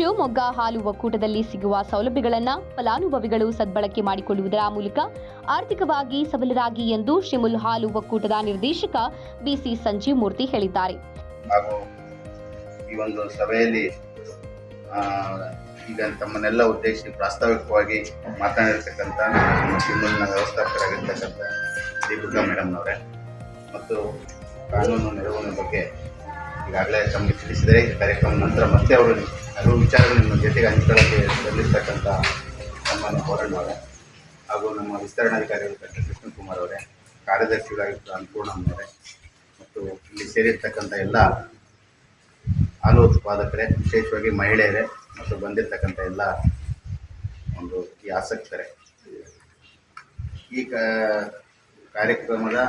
ಶಿವಮೊಗ್ಗ ಹಾಲು ಒಕ್ಕೂಟದಲ್ಲಿ ಸಿಗುವ ಸೌಲಭ್ಯಗಳನ್ನು ಫಲಾನುಭವಿಗಳು ಸದ್ಬಳಕೆ ಮಾಡಿಕೊಳ್ಳುವುದರ ಮೂಲಕ ಆರ್ಥಿಕವಾಗಿ ಸಬಲರಾಗಿ ಎಂದು ಶಿಮುಲ್ ಹಾಲು ಒಕ್ಕೂಟದ ನಿರ್ದೇಶಕ ಬಿಸಿ ಸಂಜೀವ್ ಮೂರ್ತಿ ಹೇಳಿದ್ದಾರೆ ಈ ಒಂದು ಸಭೆಯಲ್ಲಿ ಈಗ ತಮ್ಮನ್ನೆಲ್ಲ ಉದ್ದೇಶಿಸಿ ಪ್ರಾಸ್ತಾವಿಕವಾಗಿ ಮಾತನಾಡಿರ್ತಕ್ಕಂಥ ಶಿವಮೊಗ್ಗ ವ್ಯವಸ್ಥಾಪಕರಾಗಿರ್ತಕ್ಕಂಥ ದೀಪಿಕಾ ಮೇಡಮ್ನವರೇ, ಮತ್ತು ಕಾನೂನು ನೆರವಿನ ಬಗ್ಗೆ ಈಗಾಗಲೇ ತಮಗೆ ತಿಳಿಸಿದರೆ ಈ ಕಾರ್ಯಕ್ರಮ ನಂತರ ಮತ್ತೆ ಅವರು ಹಲವು ವಿಚಾರಗಳನ್ನು ಜೊತೆಗೆ ಹಂಚಿಕೊಳ್ಳಕ್ಕೆ ಬಂದಿರ್ತಕ್ಕಂಥ ನಮ್ಮನ್ನು ಹೋರಾಡುವಾಗ ಹಾಗೂ ನಮ್ಮ ವಿಸ್ತರಣಾಧಿಕಾರಿಗಳು ಡಾಕ್ಟರ್ ಕೃಷ್ಣಕುಮಾರ್ ಅವರೇ ಕಾರ್ಯದರ್ಶಿಗಳಾಗಿರುವ ಅನ್ನಪೂರ್ಣ ಅವರೇ ಮತ್ತು ಇಲ್ಲಿ ಸೇರಿರ್ತಕ್ಕಂಥ ಎಲ್ಲ ಹಾಲು ಉತ್ಪಾದಕರೇ ವಿಶೇಷವಾಗಿ ಮಹಿಳೆಯರೇ ಮತ್ತು ಬಂದಿರತಕ್ಕಂಥ ಎಲ್ಲ ಒಂದು ಈ ಆಸಕ್ತರೇ. ಈ ಕಾರ್ಯಕ್ರಮದ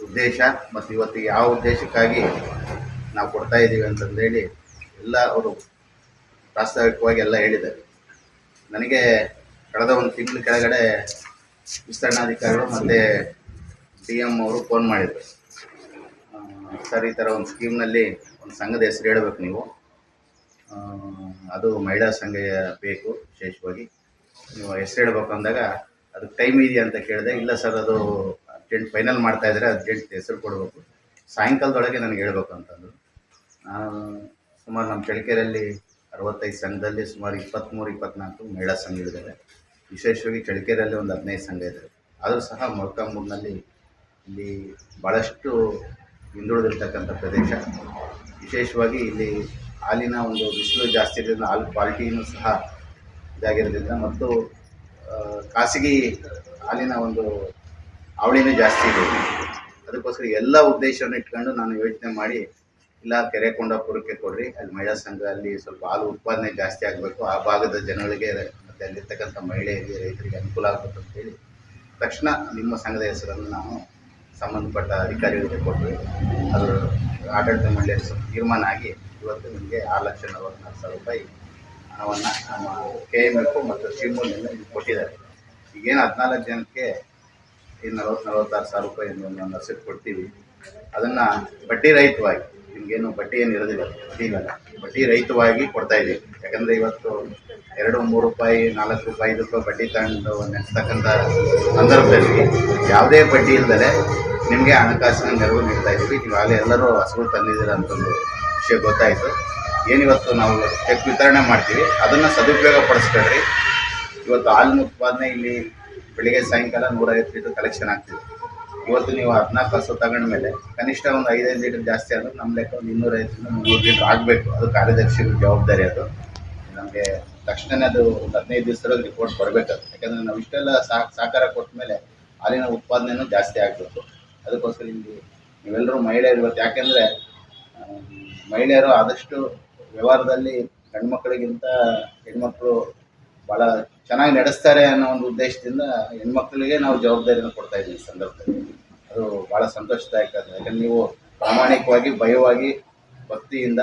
ಉದ್ದೇಶ ಮತ್ತು ಇವತ್ತು ಯಾವ ಉದ್ದೇಶಕ್ಕಾಗಿ ನಾವು ಕೊಡ್ತಾ ಇದ್ದೀವಿ ಅಂತಂದೇಳಿ ಎಲ್ಲ ಅವರು ಪ್ರಾಸ್ತಾವಿಕವಾಗಿ ಎಲ್ಲ ಹೇಳಿದ್ದಾರೆ. ನನಗೆ ಕಳೆದ ಒಂದು ತಿಂಗಳ ಕೆಳಗಡೆ ವಿಸ್ತರಣಾಧಿಕಾರಿಗಳು ಮತ್ತು ಡಿ ಎಂ ಅವರು ಫೋನ್ ಮಾಡಿದರು. ಸರ್, ಈ ಥರ ಒಂದು ಸ್ಕೀಮ್ನಲ್ಲಿ ಒಂದು ಸಂಘದ ಹೆಸರು ಹೇಳಬೇಕು ನೀವು. ಅದು ಮಹಿಳಾ ಸಂಘ ಬೇಕು ವಿಶೇಷವಾಗಿ. ನೀವು ಹೆಸರು ಹೇಳಬೇಕು ಅಂದಾಗ ಅದಕ್ಕೆ ಟೈಮ್ ಇದೆಯಾ ಅಂತ ಕೇಳಿದೆ. ಇಲ್ಲ ಸರ್, ಅದು ಅರ್ಜೆಂಟ್ ಫೈನಲ್ ಮಾಡ್ತಾ ಅರ್ಜೆಂಟ್ ಹೆಸರು ಕೊಡಬೇಕು. ಸಾಯಂಕಾಲದೊಳಗೆ ನನಗೆ ಹೇಳಬೇಕು ಅಂತಂದರು. ಸುಮಾರು ನಮ್ಮ ಚಳಿಕೆರೆಯಲ್ಲಿ ಅರವತ್ತೈದು ಸಂಘದಲ್ಲಿ ಸುಮಾರು ಇಪ್ಪತ್ತ್ಮೂರು, ಇಪ್ಪತ್ತ್ನಾಲ್ಕು ಮಹಿಳಾ ಸಂಘಗಳಿದ್ದಾವೆ ವಿಶೇಷವಾಗಿ ಚಳಿಕೆರೆಯಲ್ಲಿ ಒಂದು ಹದಿನೈದು ಸಂಘ ಇದೆ ಆದರೂ ಸಹ ಮೊಳಕಾಂಬೂರಿನಲ್ಲಿ ಇಲ್ಲಿ ಭಾಳಷ್ಟು ಹಿಂದುಳಿದಿರ್ತಕ್ಕಂಥ ಪ್ರದೇಶ. ವಿಶೇಷವಾಗಿ ಇಲ್ಲಿ ಹಾಲಿನ ಒಂದು ಬಿಸಿಲು ಜಾಸ್ತಿ ಇರೋದ್ರಿಂದ ಹಾಲು ಕ್ವಾಲಿಟಿಯೂ ಸಹ ಇದಾಗಿರೋದ್ರಿಂದ ಮತ್ತು ಖಾಸಗಿ ಹಾಲಿನ ಒಂದು ಅವಳಿನೂ ಜಾಸ್ತಿ ಇದೆ. ಅದಕ್ಕೋಸ್ಕರ ಎಲ್ಲ ಉದ್ದೇಶವನ್ನು ಇಟ್ಕೊಂಡು ನಾನು ಯೋಚನೆ ಮಾಡಿ ಇಲ್ಲ ಕೆರೆಕೊಂಡಾಪುರಕ್ಕೆ ಕೊಡ್ರಿ. ಅಲ್ಲಿ ಮಹಿಳಾ ಸಂಘ ಅಲ್ಲಿ ಸ್ವಲ್ಪ ಹಾಲು ಉತ್ಪಾದನೆ ಜಾಸ್ತಿ ಆಗಬೇಕು. ಆ ಭಾಗದ ಜನಗಳಿಗೆ ಮತ್ತು ಅಲ್ಲಿರ್ತಕ್ಕಂಥ ಮಹಿಳೆಯರಿಗೆ, ರೈತರಿಗೆ ಅನುಕೂಲ ಆಗಬೇಕು ಅಂತೇಳಿ ತಕ್ಷಣ ನಿಮ್ಮ ಸಂಘದ ಹೆಸರನ್ನು ನಾವು ಸಂಬಂಧಪಟ್ಟ ಅಧಿಕಾರಿಗಳಿಗೆ ಕೊಟ್ಟು ಅದರ ಆಡಳಿತ ಮಂಡಳಿಯಲ್ಲಿ ಸ್ವಲ್ಪ ತೀರ್ಮಾನ ಆಗಿ ಇವತ್ತು ನಿಮಗೆ ಆರು ಲಕ್ಷ ನಲವತ್ನಾಲ್ಕು ಸಾವಿರ ರೂಪಾಯಿ ಹಣವನ್ನು ನಮ್ಮ ಕೆ ಎಂ ಎಫ್ ಮತ್ತು ಶಿವಮೊಗ್ಗದಿಂದ ಇದು ಕೊಟ್ಟಿದ್ದಾರೆ. ಈಗೇನು ಹದಿನಾಲ್ಕು ಜನಕ್ಕೆ ಈ ನಲವತ್ತು ನಲವತ್ತಾರು ಸಾವಿರ ರೂಪಾಯಿ ಒಂದು ನರ್ಸರಿ ಕೊಡ್ತೀವಿ. ಅದನ್ನು ಬಡ್ಡಿ ರಹಿತವಾಗಿ ನಿಮಗೇನು ಬಡ್ಡಿ ಏನು ಇರೋದಿಲ್ಲ, ಬಡ್ಡಿ ಇಲ್ಲ. ಬಡ್ಡಿ ರಹಿತವಾಗಿ ಕೊಡ್ತಾ ಇದ್ದೀವಿ. ಯಾಕಂದರೆ ಇವತ್ತು ಎರಡು, ಮೂರು ರೂಪಾಯಿ, ನಾಲ್ಕು ರೂಪಾಯಿ, ಐದು ರೂಪಾಯಿ ಬಡ್ಡಿ ತಗೊಂಡು ನೆನೆಸ್ತಕ್ಕಂಥ ಸಂದರ್ಭದಲ್ಲಿ ಯಾವುದೇ ಬಡ್ಡಿ ಇಲ್ಲದೆ ನಿಮಗೆ ಹಣಕಾಸಿನ ನೆರವು ನೀಡ್ತಾ ಇದ್ದೀವಿ. ನೀವಾಗಲೇ ಎಲ್ಲರೂ ಹಸುಗಳು ತಂದಿದ್ದೀರ ಅಂತ ಒಂದು ವಿಷಯ ಗೊತ್ತಾಯಿತು. ಏನಿವತ್ತು ನಾವು ಚೆಕ್ ವಿತರಣೆ ಮಾಡ್ತೀವಿ. ಅದನ್ನು ಸದುಪಯೋಗ ಪಡಿಸ್ಕೊಳ್ರಿ ಇವತ್ತು ಹಾಲಿನ ಉತ್ಪಾದನೆ ಇಲ್ಲಿ ಬೆಳಿಗ್ಗೆ ಸಾಯಂಕಾಲ ನೂರೈವತ್ತು ಲೀಟರ್ ಕಲೆಕ್ಷನ್ ಆಗ್ತಿದೆ. ಇವತ್ತು ನೀವು ಹದಿನಾಲ್ಕು ಹಸು ತಗೊಂಡ ಮೇಲೆ ಕನಿಷ್ಠ ಒಂದು ಐದೈದು ಲೀಟರ್ ಜಾಸ್ತಿ ಆದರೂ ನಮ್ಮ ಲೆಕ್ಕ ಒಂದು ಇನ್ನೂರೈದು ಮುನ್ನೂರು ಲೀಟರ್ ಆಗಬೇಕು. ಅದು ಕಾರ್ಯದರ್ಶಿ ಜವಾಬ್ದಾರಿ ಅದು. ನಮಗೆ ತಕ್ಷಣನೇ ಅದು ಒಂದು ಹದಿನೈದು ದಿವಸದಲ್ಲಿ ರಿಪೋರ್ಟ್ ಕೊಡಬೇಕು ಯಾಕಂದರೆ ನಾವು ಇಷ್ಟೆಲ್ಲ ಸಹಕಾರ ಕೊಟ್ಟ ಮೇಲೆ ಹಾಲಿನ ಉತ್ಪಾದನೆಯೂ ಜಾಸ್ತಿ ಆಗಬೇಕು. ಅದಕ್ಕೋಸ್ಕರ ಇಲ್ಲಿ ನೀವೆಲ್ಲರೂ ಮಹಿಳೆಯರು ಇವತ್ತು ಯಾಕೆಂದರೆ ಮಹಿಳೆಯರು ಆದಷ್ಟು ವ್ಯವಹಾರದಲ್ಲಿ ಗಂಡು ಮಕ್ಕಳಿಗಿಂತ ಹೆಣ್ಮಕ್ಳು ಭಾಳ ಚೆನ್ನಾಗಿ ನಡೆಸ್ತಾರೆ ಅನ್ನೋ ಒಂದು ಉದ್ದೇಶದಿಂದ ಹೆಣ್ಮಕ್ಳಿಗೆ ನಾವು ಜವಾಬ್ದಾರಿಯನ್ನು ಕೊಡ್ತಾ ಇದ್ದೀವಿ ಸಂದರ್ಭದಲ್ಲಿ. ಅದು ಭಾಳ ಸಂತೋಷದಾಯಕ. ಯಾಕಂದ್ರೆ ನೀವು ಪ್ರಾಮಾಣಿಕವಾಗಿ, ಭಯವಾಗಿ, ಭಕ್ತಿಯಿಂದ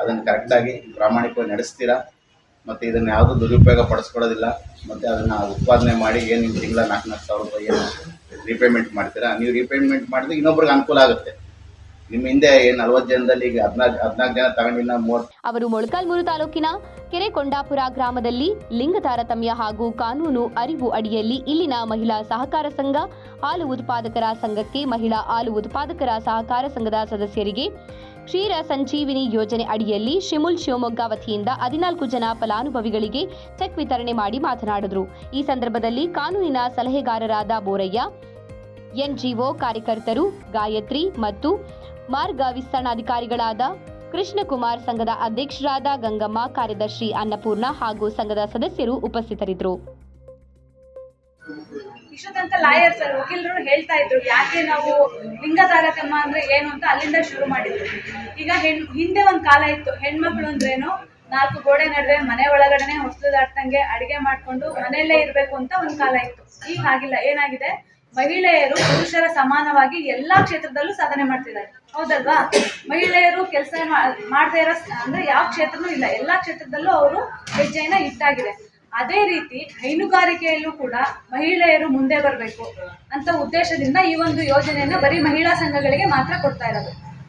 ಅದನ್ನು ಕರೆಕ್ಟಾಗಿ ಪ್ರಾಮಾಣಿಕವಾಗಿ ನಡೆಸ್ತೀರಾ? ಮತ್ತು ಇದನ್ನು ಯಾವುದೂ ದುರುಪಯೋಗ ಪಡಿಸ್ಕೊಳ್ಳೋದಿಲ್ಲ. ಮತ್ತು ಅದನ್ನು ಉತ್ಪಾದನೆ ಮಾಡಿ ಏನು ನಿಮ್ಮ ತಿಂಗಳ ನಾಲ್ಕು ನಾಲ್ಕು ಸಾವಿರ ರೂಪಾಯಿ ರೀಪೇಮೆಂಟ್ ಮಾಡ್ತೀರಾ? ನೀವು ರೀಪೇಮೆಂಟ್ ಮಾಡಿದ್ರೆ ಇನ್ನೊಬ್ರಿಗೆ ಅನುಕೂಲ ಆಗುತ್ತೆ. ನಿಮ್ಮ ಹಿಂದೆ ಏನು ಜನದಲ್ಲಿ ಈಗ ಹದಿನಾಲ್ಕು ಜನ ಮೂವತ್ತು ಅವರು ಮೊಳಕಾಲ್ಮೂರು ತಾಲೂಕಿನ ಕೆರೆಕೊಂಡಾಪುರ ಗ್ರಾಮದಲ್ಲಿ ಲಿಂಗ ತಾರತಮ್ಯ ಹಾಗೂ ಕಾನೂನು ಅರಿವು ಅಡಿಯಲ್ಲಿ ಇಲ್ಲಿನ ಮಹಿಳಾ ಸಹಕಾರ ಸಂಘ, ಹಾಲು ಉತ್ಪಾದಕರ ಸಂಘಕ್ಕೆ ಮಹಿಳಾ ಹಾಲು ಉತ್ಪಾದಕರ ಸಹಕಾರ ಸಂಘದ ಸದಸ್ಯರಿಗೆ ಕ್ಷೀರ ಸಂಜೀವಿನಿ ಯೋಜನೆ ಅಡಿಯಲ್ಲಿ ಶಿಮುಲ್ ಶಿವಮೊಗ್ಗ ವತಿಯಿಂದ ಹದಿನಾಲ್ಕು ಜನ ಫಲಾನುಭವಿಗಳಿಗೆ ಚೆಕ್ ವಿತರಣೆ ಮಾಡಿ ಮಾತನಾಡಿದರು. ಈ ಸಂದರ್ಭದಲ್ಲಿ ಕಾನೂನಿನ ಸಲಹೆಗಾರರಾದ ಬೋರಯ್ಯ, ಎನ್ಜಿಒ ಕಾರ್ಯಕರ್ತರು, ಗಾಯತ್ರಿ ಮತ್ತು ಮಾರ್ಗ ವಿಸ್ತರಣಾಧಿಕಾರಿಗಳಾದ ಕೃಷ್ಣಕುಮಾರ್ ಸಂಘದ ಅಧ್ಯಕ್ಷರಾದ ಗಂಗಮ್ಮ, ಕಾರ್ಯದರ್ಶಿ ಅನ್ನಪೂರ್ಣ ಹಾಗೂ ಸಂಘದ ಸದಸ್ಯರು ಉಪಸ್ಥಿತರಿದ್ದರು. ಇಷ್ಟೊತ್ತನಕ ತನಕ ಲಾಯರ್ಸ್ ವಕೀಲರು ಹೇಳ್ತಾ ಇದ್ರು, ಯಾಕೆ ನಾವು ಲಿಂಗ ತಾರತಮ್ಮ ಅಂದ್ರೆ ಏನು ಅಂತ ಅಲ್ಲಿಂದ ಶುರು ಮಾಡಿದ್ರು. ಈಗ ಹೆಣ್, ಹಿಂದೆ ಒಂದ್ ಕಾಲ ಇತ್ತು, ಹೆಣ್ಮಕ್ಳು ಅಂದ್ರೇನು ನಾಲ್ಕು ಗೋಡೆ ನಡುವೆ ಮನೆ ಒಳಗಡೆನೆ ಹೊಸದಾಡ್ತಂಗೆ ಅಡಿಗೆ ಮಾಡ್ಕೊಂಡು ಮನೆಯಲ್ಲೇ ಇರ್ಬೇಕು ಅಂತ ಒಂದ್ ಕಾಲ ಇತ್ತು. ಈಗ ಹಾಗಿಲ್ಲ, ಏನಾಗಿದೆ? ಮಹಿಳೆಯರು ಪುರುಷರ ಸಮಾನವಾಗಿ ಎಲ್ಲಾ ಕ್ಷೇತ್ರದಲ್ಲೂ ಸಾಧನೆ ಮಾಡ್ತಿದ್ದಾರೆ. ಹೌದಲ್ವಾ? ಮಹಿಳೆಯರು ಕೆಲಸ ಮಾಡದೇ ಇರೋ ಅಂದ್ರೆ ಯಾವ ಕ್ಷೇತ್ರನೂ ಇಲ್ಲ. ಎಲ್ಲಾ ಕ್ಷೇತ್ರದಲ್ಲೂ ಅವರು ಹೆಜ್ಜೆಯನ್ನ ಇಟ್ಟಾಗಿದೆ. ಅದೇ ರೀತಿ ಹೈನುಗಾರಿಕೆಯಲ್ಲೂ ಕೂಡ ಮಹಿಳೆಯರು ಮುಂದೆ ಬರಬೇಕು ಅಂತ ಉದ್ದೇಶದಿಂದ ಈ ಒಂದು ಯೋಜನೆಯನ್ನ ಬರೀ ಮಹಿಳಾ ಸಂಘಗಳಿಗೆ ಮಾತ್ರ ಕೊಡ್ತಾ ಇರೋದು.